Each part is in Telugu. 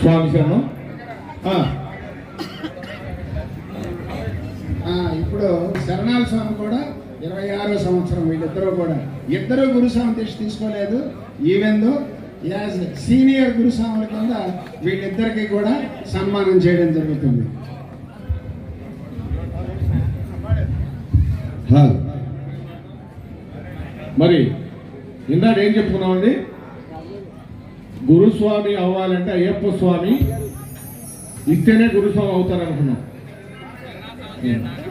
స్వామి శరణం. ఆ, ఆ, ఇప్పుడు శరణాల స్వామి కూడా ఇరవై ఆరో సంవత్సరం వీళ్ళిద్దరూ కూడా. ఇద్దరు గురుస్వామి దీక్ష తీసుకోలేదు. ఈవెందో యాజ్ సీనియర్ గురుస్వాముల కింద వీళ్ళిద్దరికి కూడా సన్మానం చేయడం జరుగుతుంది. మరి ఇందాక ఏం చెప్పుకున్నామండి? గురుస్వామి అవ్వాలంటే అయ్యప్ప స్వామి ఇస్తేనే గురుస్వామి అవుతారనుకున్నాం.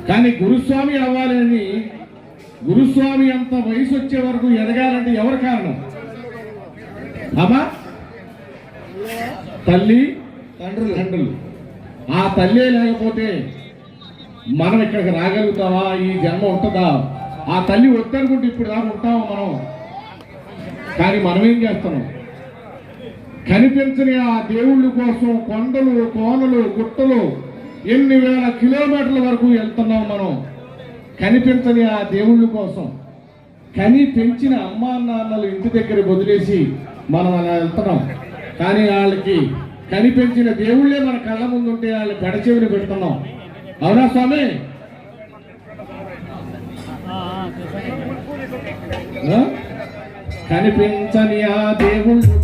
కానీ గురుస్వామి అవ్వాలని గురుస్వామి అంత వయసు వచ్చే వరకు ఎదగాలంటే ఎవరు కారణం? అమ్మా తల్లి? తండ్రులు. తండ్రులు. ఆ తల్లే లేకపోతే మనం ఇక్కడికి రాగలుగుతావా? ఈ జన్మ ఉంటుందా? ఆ తల్లి వద్దనుకుంటే ఇప్పుడు దాకా ఉంటామా మనం? కానీ మనం ఏం చేస్తున్నాం? కనిపించని ఆ దేవుళ్ళ కోసం కొండలు కోనలు గుట్టలు ఎన్ని వేల కిలోమీటర్ల వరకు వెళ్తున్నాం మనం? కనిపించని ఆ దేవుళ్ళ కోసం. కని పెంచిన అమ్మా నాన్నలు ఇంటి దగ్గర వదిలేసి మనం అలా వెళ్తున్నాం. కానీ వాళ్ళకి కనిపించిన దేవుళ్ళే మన కళ్ళ ముందు ఉంటే వాళ్ళు పెడచెవిని పెడుతున్నాం. అవునా స్వామి? కనిపించని ఆ దేవుళ్ళు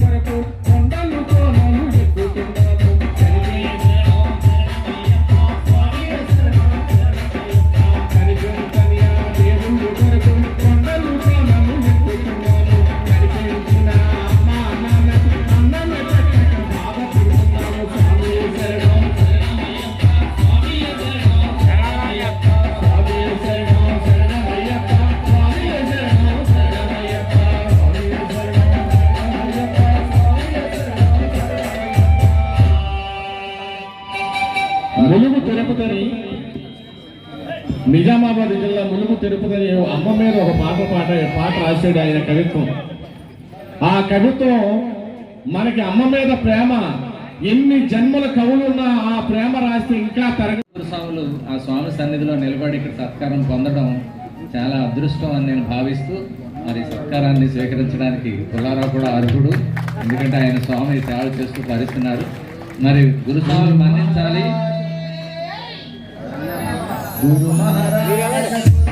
నిజామాబాద్ జిల్లా ములుగు తిరుపతి అమ్మ మీద ఒక పాట పాట పాట రాశాడు ఆయన కవిత్వం. ఆ కవిత్వం మనకి అమ్మ మీద ప్రేమ. ఎన్ని జన్మల కవులున్నా ఆ ప్రేమ రాస్తే ఇంకా తరగతి. స్వాములు ఆ స్వామి సన్నిధిలో నిలబడి ఇక్కడ సత్కారం పొందడం చాలా అదృష్టం అని నేను భావిస్తూ మరి సత్కారాన్ని స్వీకరించడానికి పుల్లారావు కూడా అర్హుడు. ఎందుకంటే ఆయన స్వామి సేవ చేస్తూ భరిస్తున్నారు మరి గురుస్వామి మన్నించాలి. గురు మహారాజ్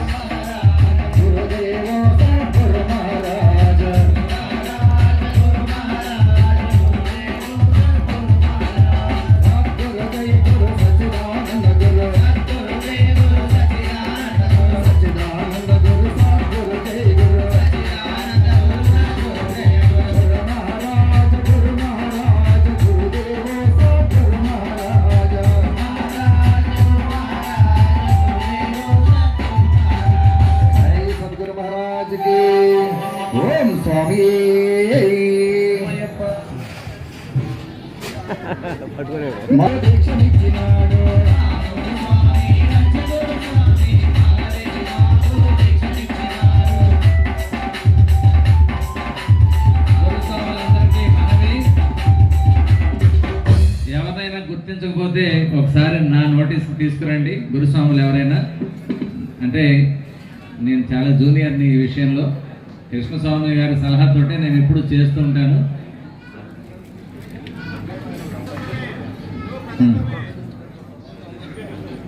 ఓం స్వామి దీక్షనిచ్చినాడు ఎవరైనా గుర్తించకపోతే ఒకసారి నా నోటీస్ తీసుకురండి. గురుస్వాములు ఎవరైనా? అంటే నేను చాలా జూనియర్ని ఈ విషయంలో. కృష్ణస్వామి గారి సలహాతోటే నేను ఎప్పుడు చేస్తూ ఉంటాను.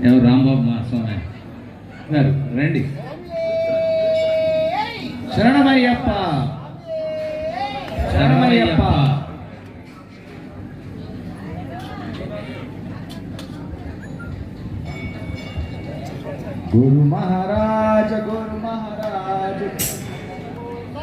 ఎవరు? రాంబాబు మా స్వామి. గారు రండి. శరణమయ్యప్ప. శరణమయ్యప్ప. గురు మహారాజ గురు మహారాజ.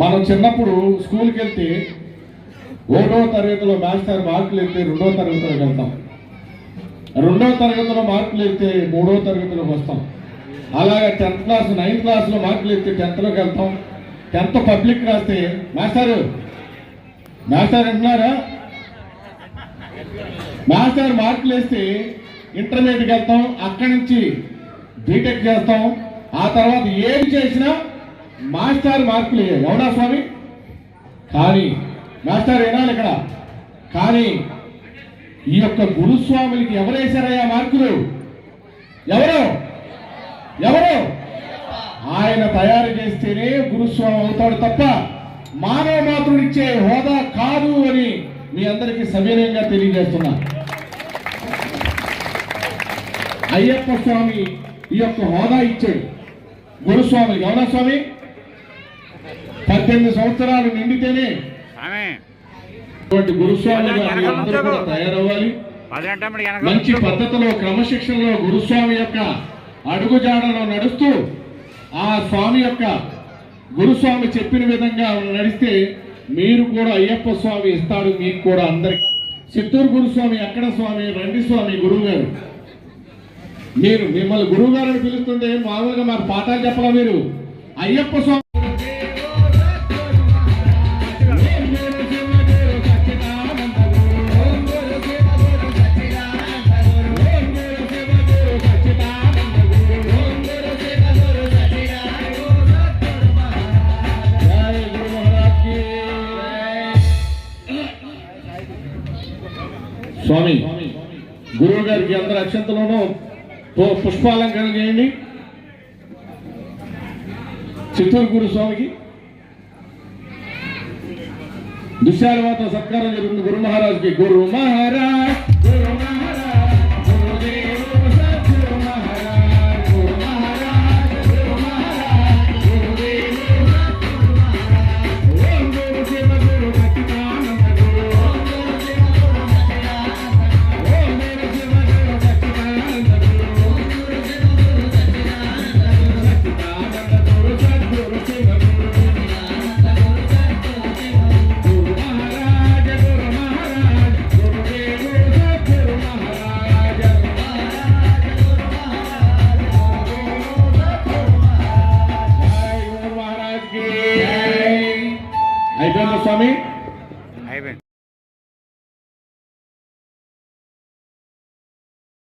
మనం చిన్నప్పుడు స్కూల్కి వెళ్తే ఒకటో తరగతిలో మాస్టర్ మార్కులు వెళ్తే రెండో తరగతిలోకి వెళ్తాం. రెండో తరగతిలో మార్కులు వెళ్తే మూడో తరగతిలోకి వస్తాం. అలాగే టెన్త్ క్లాస్ నైన్త్ క్లాస్లో మార్కులు వెళ్తే టెన్త్లోకి వెళ్తాం. టెన్త్ పబ్లిక్ రాస్తే మాస్టారు మాస్టర్ అంటున్నారా? మాస్టర్ మార్కులు వేస్తే ఇంటర్మీడియట్కి వెళ్తాం అక్కడి నుంచి బీటెక్ చేస్తాం. ఆ తర్వాత ఏది చేసినా మాస్టర్ మార్కులు ఎవడా స్వామి? కానీ మాస్టర్ వినాలి ఇక్కడ. కానీ ఈ యొక్క గురుస్వాములకి ఎవరేశారయ్యా మార్కులు? ఎవరు? ఎవరు? ఆయన తయారు చేస్తేనే గురుస్వామి అవుతాడు తప్ప మానవ మాతృడిచ్చే హోదా కాదు అని మీ అందరికీ సవినయంగా తెలియజేస్తున్నా. అయ్యప్ప స్వామి ఈ యొక్క హోదా ఇచ్చాడు. గురుస్వామి అవునా స్వామి? పద్దెనిమిది సంవత్సరాలు నిండితేనే స్వామి. ఇటువంటి గురుస్వామిగా మీ అందరూ కూడా తయారవ్వాలి. మంచి పద్ధతిలో క్రమశిక్షణలో గురుస్వామి యొక్క అడుగుజాడలో నడుస్తూ ఆ స్వామి యొక్క గురుస్వామి చెప్పిన విధంగా నడిస్తే మీరు కూడా అయ్యప్ప స్వామి ఇస్తాడు మీకు కూడా అందరికి. చిత్తూరు గురుస్వామి ఎక్కడ స్వామి రండి స్వామి గురువు గారు మీరు మిమ్మల్ని గురువు గారు పిలుస్తుంటే మామూలుగా మాకు పాఠాలు చెప్పాలా మీరు. అయ్యప్ప స్వామి గురువు గారికి అందరి అక్షంతలోనూ పుష్పాలంకరణ చేయండి. చిత్తూరు గురు స్వామికి దుశ్శాలవాత సత్కారం జరుగుతుంది. గురు మహారాజ్కి. గురు మహారాజ్.